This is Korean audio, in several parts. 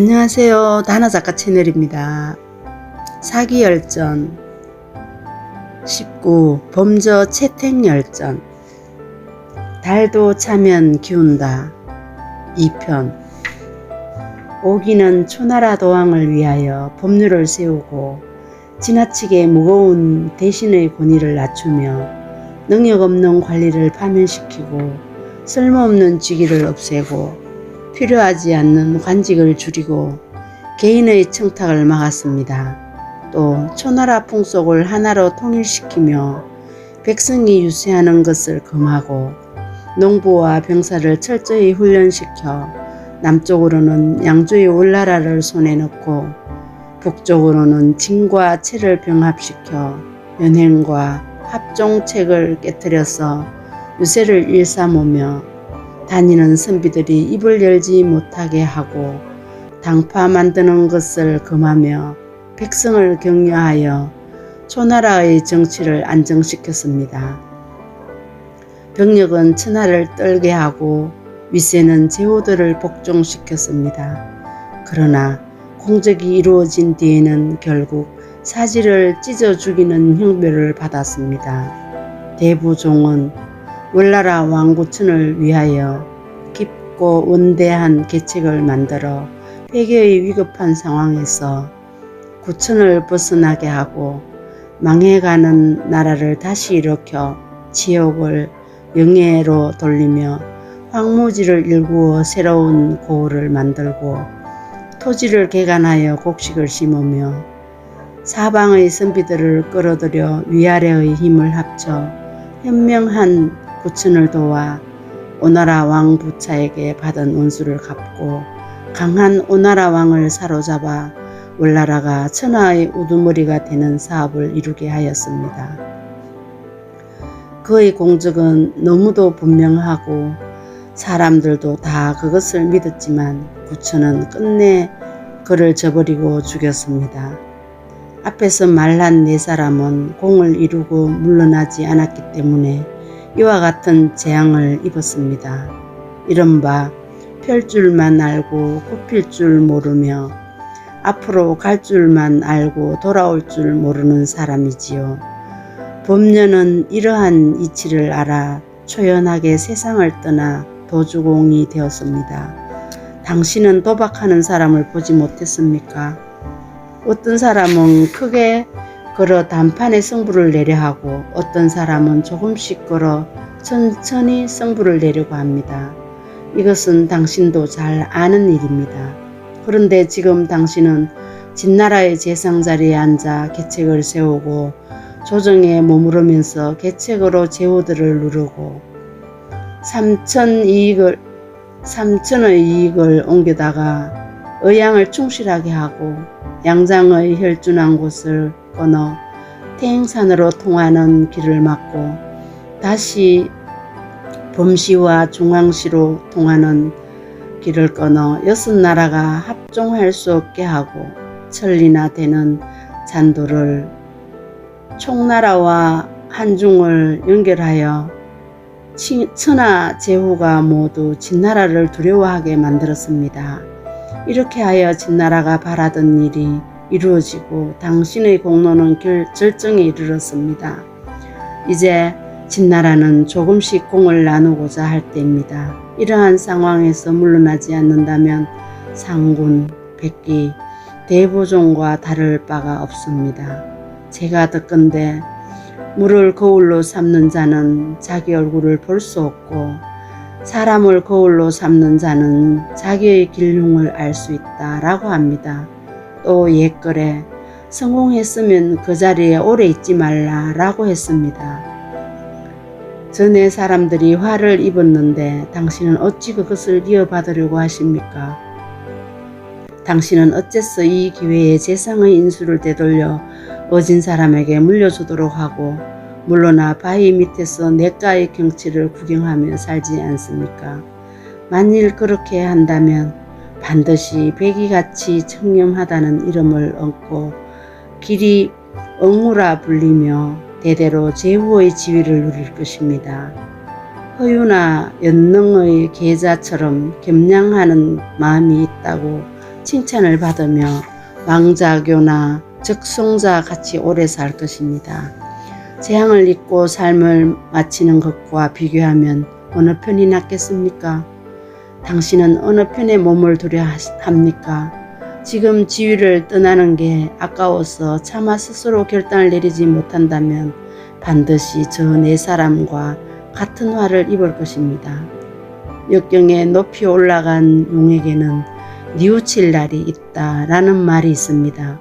안녕하세요. 다나 작가 채널입니다. 사기열전 19 범저 채택열전 달도 차면 기운다 2편 오기는 초나라 도왕을 위하여 법률을 세우고 지나치게 무거운 대신의 권위를 낮추며 능력 없는 관리를 파면시키고 쓸모없는 직위를 없애고 필요하지 않는 관직을 줄이고 개인의 청탁을 막았습니다. 또 초나라 풍속을 하나로 통일시키며 백성이 유세하는 것을 금하고 농부와 병사를 철저히 훈련시켜 남쪽으로는 양조의 올나라를 손에 넣고 북쪽으로는 진과 채를 병합시켜 연행과 합종책을 깨뜨려서 유세를 일삼으며 다니는 선비들이 입을 열지 못하게 하고 당파 만드는 것을 금하며 백성을 격려하여 초나라의 정치를 안정시켰습니다. 병력은 천하를 떨게 하고 위세는 제후들을 복종시켰습니다. 그러나 공적이 이루어진 뒤에는 결국 사지를 찢어 죽이는 형벌을 받았습니다. 대부종은 월나라 왕구천을 위하여 깊고 원대한 계책을 만들어 폐교의 위급한 상황에서 구천을 벗어나게 하고 망해가는 나라를 다시 일으켜 지옥을 영예로 돌리며 황무지를 일구어 새로운 고을을 만들고 토지를 개간하여 곡식을 심으며 사방의 선비들을 끌어들여 위아래의 힘을 합쳐 현명한 구천을 도와 오나라 왕 부차에게 받은 원수를 갚고 강한 오나라 왕을 사로잡아 월나라가 천하의 우두머리가 되는 사업을 이루게 하였습니다. 그의 공적은 너무도 분명하고 사람들도 다 그것을 믿었지만 구천은 끝내 그를 저버리고 죽였습니다. 앞에서 말한 네 사람은 공을 이루고 물러나지 않았기 때문에 이와 같은 재앙을 입었습니다. 이른바 펼 줄만 알고 굽힐 줄 모르며 앞으로 갈 줄만 알고 돌아올 줄 모르는 사람이지요. 범녀는 이러한 이치를 알아 초연하게 세상을 떠나 도주공이 되었습니다. 당신은 도박하는 사람을 보지 못했습니까? 어떤 사람은 크게 걸어 단판에 승부를 내려 하고 어떤 사람은 조금씩 걸어 천천히 승부를 내려고 합니다. 이것은 당신도 잘 아는 일입니다. 그런데 지금 당신은 진나라의 재상 자리에 앉아 계책을 세우고 조정에 머무르면서 계책으로 제후들을 누르고 삼천 이익을 삼천의 이익을 옮겨다가 의양을 충실하게 하고 양장의 혈준한 곳을 건너 태행산으로 통하는 길을 막고 다시 범시와 중앙시로 통하는 길을 끊어 여섯 나라가 합종할 수 없게 하고 천리나 되는 잔도를 총나라와 한중을 연결하여 천하 제후가 모두 진나라를 두려워하게 만들었습니다. 이렇게 하여 진나라가 바라던 일이 이루어지고 당신의 공로는 결, 절정에 이르렀습니다. 이제 진나라는 조금씩 공을 나누고자 할 때입니다. 이러한 상황에서 물러나지 않는다면 상군, 백기, 대보종과 다를 바가 없습니다. 제가 듣건대 물을 거울로 삼는 자는 자기 얼굴을 볼 수 없고 사람을 거울로 삼는 자는 자기의 길흉을 알 수 있다라고 합니다. 또 옛글에 성공했으면 그 자리에 오래 있지 말라라고 했습니다. 전에 사람들이 화를 입었는데 당신은 어찌 그것을 이어받으려고 하십니까? 당신은 어째서 이 기회에 재상의 인수를 되돌려 어진 사람에게 물려주도록 하고 물러나 바위 밑에서 내가의 경치를 구경하며 살지 않습니까? 만일 그렇게 한다면 반드시 백이같이 청렴하다는 이름을 얻고 길이 엉우라 불리며 대대로 제후의 지위를 누릴 것입니다. 허유나 연능의 계자처럼 겸양하는 마음이 있다고 칭찬을 받으며 왕자교나 적성자 같이 오래 살 것입니다. 재앙을 잊고 삶을 마치는 것과 비교하면 어느 편이 낫겠습니까? 당신은 어느 편에 몸을 두려 합니까? 지금 지위를 떠나는 게 아까워서 차마 스스로 결단을 내리지 못한다면 반드시 저 네 사람과 같은 화를 입을 것입니다. 역경에 높이 올라간 용에게는 뉘우칠 날이 있다라는 말이 있습니다.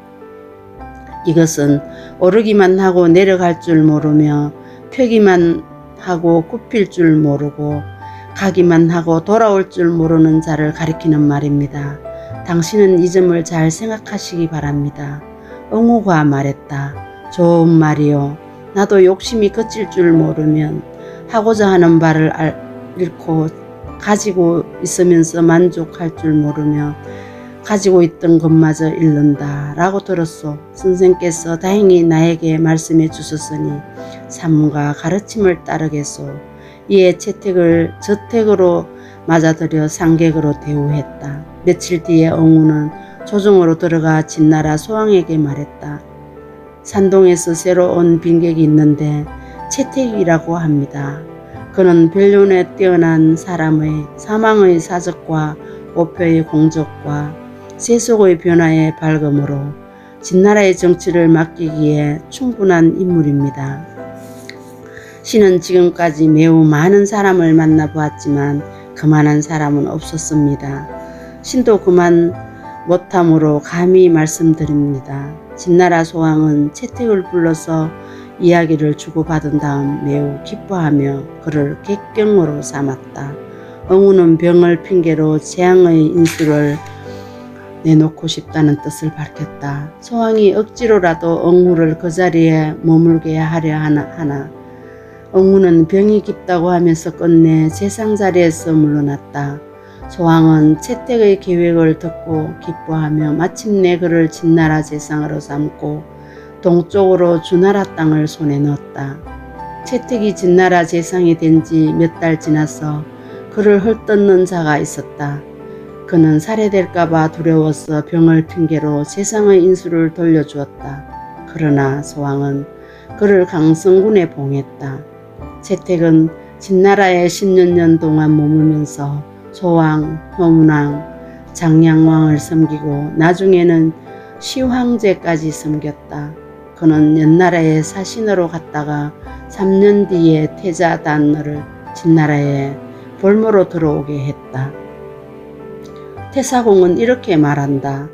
이것은 오르기만 하고 내려갈 줄 모르며 펴기만 하고 굽힐 줄 모르고 가기만 하고 돌아올 줄 모르는 자를 가리키는 말입니다. 당신은 이 점을 잘 생각하시기 바랍니다. 응우가 말했다. 좋은 말이요. 나도 욕심이 그칠 줄 모르면 하고자 하는 바를 알, 잃고 가지고 있으면서 만족할 줄 모르며 가지고 있던 것마저 잃는다 라고 들었소. 선생께서 다행히 나에게 말씀해 주셨으니 삶과 가르침을 따르겠소. 이에 채택을 저택으로 맞아들여 상객으로 대우했다. 며칠 뒤에 엉우는 조정으로 들어가 진나라 소왕에게 말했다. 산동에서 새로 온 빈객이 있는데 채택이라고 합니다. 그는 변론에 뛰어난 사람의 사망의 사적과 오표의 공적과 세속의 변화의 밝음으로 진나라의 정치를 맡기기에 충분한 인물입니다. 신은 지금까지 매우 많은 사람을 만나 보았지만 그만한 사람은 없었습니다. 신도 그만 못함으로 감히 말씀드립니다. 진나라 소왕은 채택을 불러서 이야기를 주고받은 다음 매우 기뻐하며 그를 객경으로 삼았다. 엉우는 병을 핑계로 재앙의 인수를 내놓고 싶다는 뜻을 밝혔다. 소왕이 억지로라도 엉우를 그 자리에 머물게 하려 하나, 하나. 엉우는 병이 깊다고 하면서 끝내 세상 자리에서 물러났다. 소왕은 채택의 계획을 듣고 기뻐하며 마침내 그를 진나라 재상으로 삼고 동쪽으로 주나라 땅을 손에 넣었다. 채택이 진나라 재상이 된 지 몇 달 지나서 그를 헐뜯는 자가 있었다. 그는 살해될까봐 두려워서 병을 핑계로 세상의 인수를 돌려주었다. 그러나 소왕은 그를 강성군에 봉했다. 채택은 진나라에 10여 년 동안 머물면서 소왕, 효문왕, 장량왕을 섬기고 나중에는 시황제까지 섬겼다. 그는 옛나라에 사신으로 갔다가 3년 뒤에 태자단을 진나라에 볼모로 들어오게 했다. 태사공은 이렇게 말한다.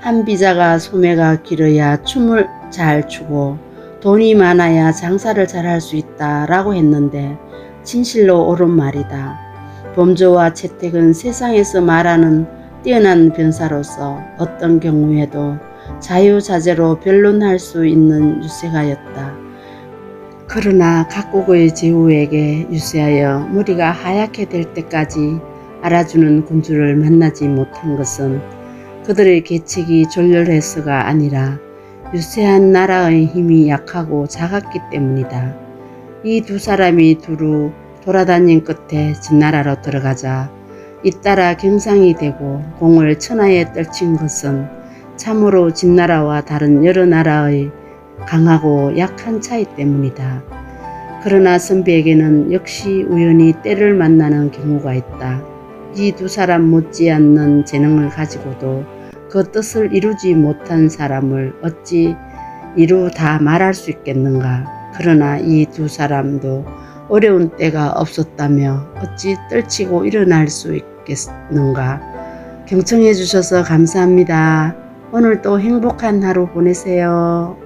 한 비자가 소매가 길어야 춤을 잘 추고 돈이 많아야 장사를 잘할 수 있다 라고 했는데 진실로 옳은 말이다. 범조와 채택은 세상에서 말하는 뛰어난 변사로서 어떤 경우에도 자유자재로 변론할 수 있는 유세가였다. 그러나 각국의 제후에게 유세하여 머리가 하얗게 될 때까지 알아주는 군주를 만나지 못한 것은 그들의 계책이 졸렬해서가 아니라 유세한 나라의 힘이 약하고 작았기 때문이다. 이 두 사람이 두루 돌아다닌 끝에 진나라로 들어가자 잇따라 경상이 되고 공을 천하에 떨친 것은 참으로 진나라와 다른 여러 나라의 강하고 약한 차이 때문이다. 그러나 선비에게는 역시 우연히 때를 만나는 경우가 있다. 이 두 사람 못지않는 재능을 가지고도 그 뜻을 이루지 못한 사람을 어찌 이루 다 말할 수 있겠는가. 그러나 이 두 사람도 어려운 때가 없었다며 어찌 떨치고 일어날 수 있겠는가. 경청해 주셔서 감사합니다. 오늘도 행복한 하루 보내세요.